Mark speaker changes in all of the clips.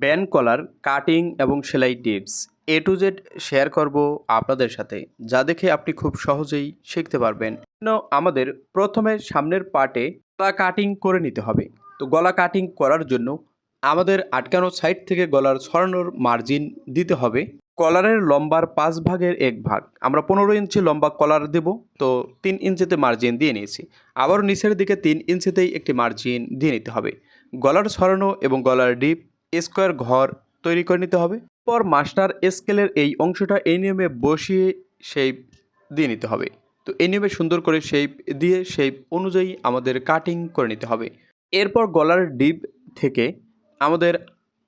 Speaker 1: Band কলার, cutting এবং সেলাই tips A to Z share করব আপনাদের সাথে, যা দেখে আপনি খুব সহজেই শিখতে পারবেন। আমাদের প্রথমে সামনের পার্টে গলা কাটিং করে নিতে হবে। তো গলা কাটিং করার জন্য আমাদের আটকানো সাইড থেকে গলার ছড়ানোর মার্জিন দিতে হবে। কলারের লম্বার পাঁচ ভাগের এক ভাগ। আমরা পনেরো ইঞ্চি লম্বা কলার দেব, তো তিন ইঞ্চিতে মার্জিন দিয়ে নিয়েছি। আবার নিচের দিকে তিন ইঞ্চিতেই একটি মার্জিন দিয়ে নিতে হবে। গলার ছড়ানো এবং গলার ডিপ স্কোয়ার ঘর তৈরি করে নিতে হবে। পর মাস্টার স্কেলের এই অংশটা এই নিয়মে বসিয়ে শেপ দিয়ে নিতে হবে। তো এই নিয়মে সুন্দর করে শেপ দিয়ে শেপ অনুযায়ী আমাদের কাটিং করে নিতে হবে। এরপর গলার ডিপ থেকে আমাদের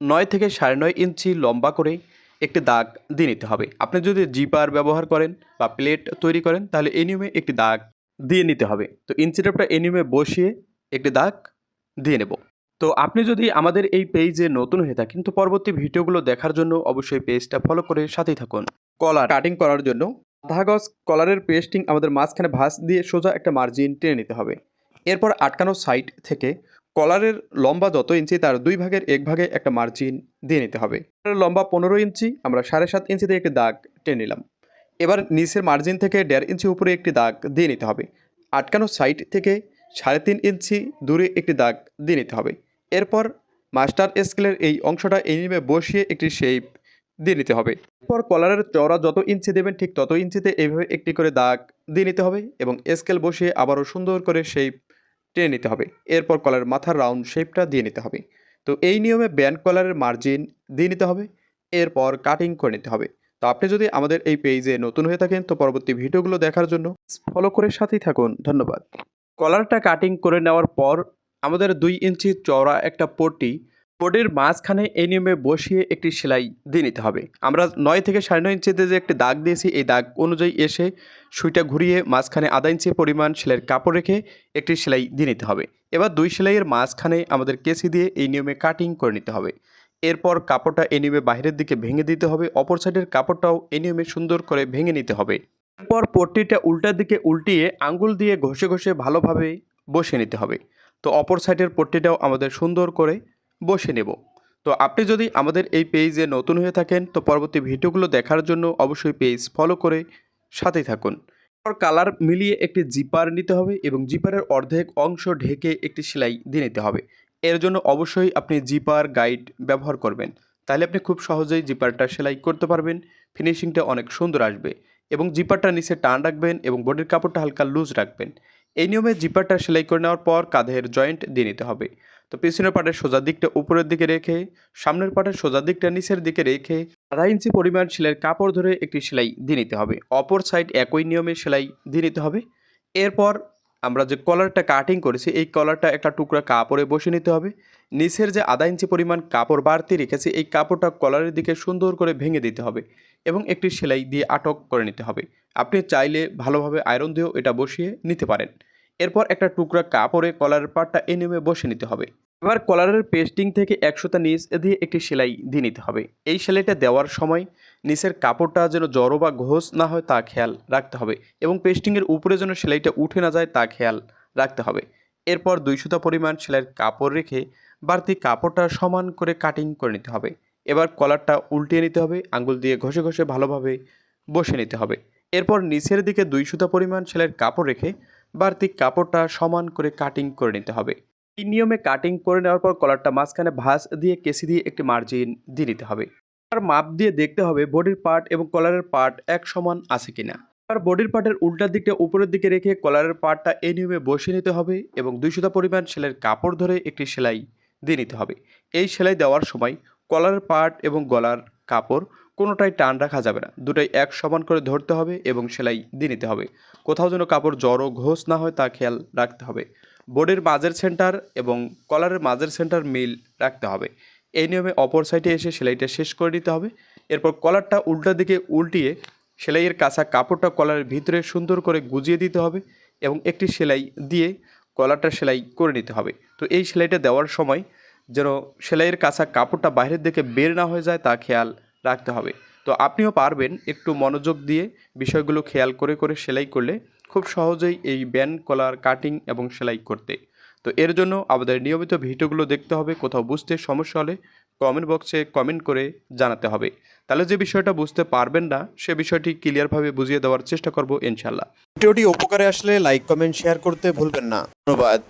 Speaker 1: নয় থেকে সাড়ে নয় ইঞ্চি লম্বা করে একটি দাগ দিয়ে নিতে হবে। আপনি যদি জিপার ব্যবহার করেন বা প্লেট তৈরি করেন, তাহলে এই নিয়মে একটি দাগ দিয়ে নিতে হবে। তো ইঞ্চিটাপটা এই নিয়মে বসিয়ে একটি দাগ দিয়ে নেব। তো আপনি যদি আমাদের এই পেজে নতুন হয়ে থাকেন, তো পরবর্তী ভিডিওগুলো দেখার জন্য অবশ্যই পেজটা ফলো করে সাথেই থাকুন। কলার কাটিং করার জন্য আধা গজ কলারের পেস্টিং আমাদের মাঝখানে ভাঁজ দিয়ে সোজা একটা মার্জিন টেনে নিতে হবে। এরপর আটকানো সাইড থেকে কলারের লম্বা যত ইঞ্চি, তার দুই ভাগের এক ভাগে একটা মার্জিন দিয়ে নিতে হবে। লম্বা পনেরো ইঞ্চি, আমরা সাড়ে সাত ইঞ্চিতে একটি দাগ টেনে নিলাম। এবার নিচের মার্জিন থেকে দেড় ইঞ্চি উপরে একটি দাগ দিয়ে নিতে হবে। আটকানো সাইড থেকে সাড়ে তিন ইঞ্চি দূরে একটি দাগ দিয়ে নিতে হবে। এরপর মাস্টার স্কেলের এই অংশটা এই নিয়মে বসিয়ে একটি শেপ দিয়ে নিতে হবে। এরপর কলারের চওড়া যত ইঞ্চি দেবেন ঠিক তত ইঞ্চিতে এইভাবে একটি করে দাগ দিয়ে নিতে হবে এবং স্কেল বসিয়ে আবারও সুন্দর করে শেপ টেনে নিতে হবে। এরপর কলারের মাথার রাউন্ড শেপটা দিয়ে নিতে হবে। তো এই নিয়মে ব্যান্ড কলারের মার্জিন দিয়ে নিতে হবে। এরপর কাটিং করে নিতে হবে। তো আপনি যদি আমাদের এই পেজে নতুন হয়ে থাকেন তো পরবর্তী ভিডিওগুলো দেখার জন্য ফলো করে সাথেই থাকুন। ধন্যবাদ। কলারটা কাটিং করে নেওয়ার পর আমাদের দুই ইঞ্চি চওড়া একটা পট্টি পটির মাঝখানে এই নিয়মে বসিয়ে একটি সেলাই দিয়ে নিতে হবে। আমরা নয় থেকে সাড়ে নয় ইঞ্চিতে যে একটি দাগ দিয়েছি, এই দাগ অনুযায়ী এসে সুইটা ঘুরিয়ে মাঝখানে আধা ইঞ্চি পরিমাণ সেলাইয়ের কাপড় রেখে একটি সেলাই দিয়ে নিতে হবে। এবার দুই সেলাইয়ের মাঝখানে আমাদের কেসি দিয়ে এই নিয়মে কাটিং করে নিতে হবে। এরপর কাপড়টা এই নিয়মে বাইরের দিকে ভেঙে দিতে হবে, অপর সাইডের কাপড়টাও এই নিয়মে সুন্দর করে ভেঙে নিতে হবে। এরপর পট্টিটা উল্টার দিকে উল্টিয়ে আঙ্গুল দিয়ে ঘষে ঘষে ভালোভাবে বসে নিতে হবে। তো অপর সাইডের পট্টিটাও আমাদের সুন্দর করে বসে নেব। তো আপনি যদি আমাদের এই পেজে নতুন হয়ে থাকেন, তো পরবর্তী ভিডিওগুলো দেখার জন্য অবশ্যই পেজ ফলো করে সাথেই থাকুন। এরপর কালার মিলিয়ে একটি জিপার নিতে হবে এবং জিপারের অর্ধেক অংশ ঢেকে একটি সেলাই দিয়ে নিতে হবে। এর জন্য অবশ্যই আপনি জিপার গাইড ব্যবহার করবেন। তাহলে আপনি খুব সহজেই জিপারটা সেলাই করতে পারবেন, ফিনিশিংটা অনেক সুন্দর আসবে এবং জিপারটা নিচে টান রাখবেন এবং বডির কাপড়টা হালকা লুজ রাখবেন। এই নিয়মে জিপারটা সেলাই করে নেওয়ার পর কাঁধের জয়েন্ট দিয়ে নিতে হবে। তো পিছনের পাটের সোজা দিকটা উপরের দিকে রেখে, সামনের পাটের সোজা দিকটা নিচের দিকে রেখে আধা ইঞ্চি পরিমাণ সেলাইয়ের কাপড় ধরে একটি সেলাই দিয়ে নিতে হবে। অপর সাইড একই নিয়মে সেলাই দিয়ে নিতে হবে। এরপর আমরা যে কলারটা কাটিং করেছি, এই কলারটা একটা টুকরা কাপড়ে বসে নিতে হবে। নিচের যে আধা ইঞ্চি পরিমাণ কাপড় বাড়তি রেখেছি, এই কাপড়টা কলারের দিকে সুন্দর করে ভেঙে দিতে হবে এবং একটি সেলাই দিয়ে আটক করে নিতে হবে। আপনি চাইলে ভালোভাবে আয়রন দিয়েও এটা বসিয়ে নিতে পারেন। এরপর একটা টুকরা কাপড়ে কলারের পাটটা এই বসে নিতে হবে। এবার কলারের পেস্টিং থেকে একশোটা নিচ দিয়ে একটি সেলাই দিয়ে নিতে হবে। এই সেলাইটা দেওয়ার সময় নিচের কাপড়টা যেন জড়ো বা ঘোষ না হয় তা খেয়াল রাখতে হবে এবং পেস্টিংয়ের উপরে যেন সেলাইটা উঠে না যায় তা খেয়াল রাখতে হবে। এরপর দুই সুতা পরিমাণ সেলাইয়ের কাপড় রেখে বাড়তি কাপড়টা সমান করে কাটিং করে নিতে হবে। এবার কলারটা উল্টিয়ে নিতে হবে, আঙ্গুল দিয়ে ঘষে ঘষে ভালোভাবে বসে নিতে হবে। এরপর নিচের দিকে দুই সুতা পরিমাণ সেলাইয়ের কাপড় রেখে বাড়তি কাপড়টা সমান করে কাটিং করে নিতে হবে। এই নিয়মে কাটিং করে নেওয়ার পর কলারটা মাঝখানে ভাঁজ দিয়ে কেসি দিয়ে একটি মার্জিন দিয়ে নিতে হবে। আর মাপ দিয়ে দেখতে হবে বডির পার্ট এবং কলারের পার্ট এক সমান আছে কিনা। আর বডির পার্টের উল্টার দিকটা উপরের দিকে রেখে কলারের পার্টটা এই নিয়মে বসিয়ে নিতে হবে এবং দুইশোটা পরিমাণ সেলাইয়ের কাপড় ধরে একটি সেলাই দিয়ে নিতে হবে। এই সেলাই দেওয়ার সময় কলারের পার্ট এবং গলার কাপড় কোনোটাই টান রাখা যাবে না। দুটাই এক সমান করে ধরতে হবে এবং সেলাই দিয়ে নিতে হবে। কোথাও যেন কাপড় জড়ো ঘোষ না হয় তা খেয়াল রাখতে হবে। বোর্ডের মাঝের সেন্টার এবং কলারের মাঝের সেন্টার মিল রাখতে হবে। এই নিয়মে অপর সাইডে এসে সেলাইটা শেষ করে নিতে হবে। এরপর কলারটা উল্টা দিকে উল্টিয়ে সেলাইয়ের কাঁচা কাপড়টা কলারের ভিতরে সুন্দর করে গুজিয়ে দিতে হবে এবং একটি সেলাই দিয়ে কলারটা সেলাই করে নিতে হবে। তো এই সেলাইটা দেওয়ার সময় যেন সেলাইয়ের কাঁচা কাপড়টা বাইরের দিকে বের না হয়ে যায় তা খেয়াল রাখতে হবে। তো আপনিও পারবেন একটু মনোযোগ দিয়ে বিষয়গুলো খেয়াল করে করে সেলাই করলে খুব সহজেই এই ব্যান্ড, কলার, কাটিং এবং সেলাই করতে। তো এর জন্য আমাদের নিয়মিত ভিডিওগুলো দেখতে হবে, কোথাও বুঝতে সমস্যা হলে কমেন্ট বক্সে কমেন্ট করে জানাতে হবে। তাহলে যে বিষয়টা বুঝতে পারবেন না, সে বিষয়টি ক্লিয়ারভাবে বুঝিয়ে দেওয়ার চেষ্টা করব ইনশাল্লাহ
Speaker 2: ভিডিওটি উপকারে আসলে লাইক কমেন্ট শেয়ার করতে ভুলবেন না। ধন্যবাদ।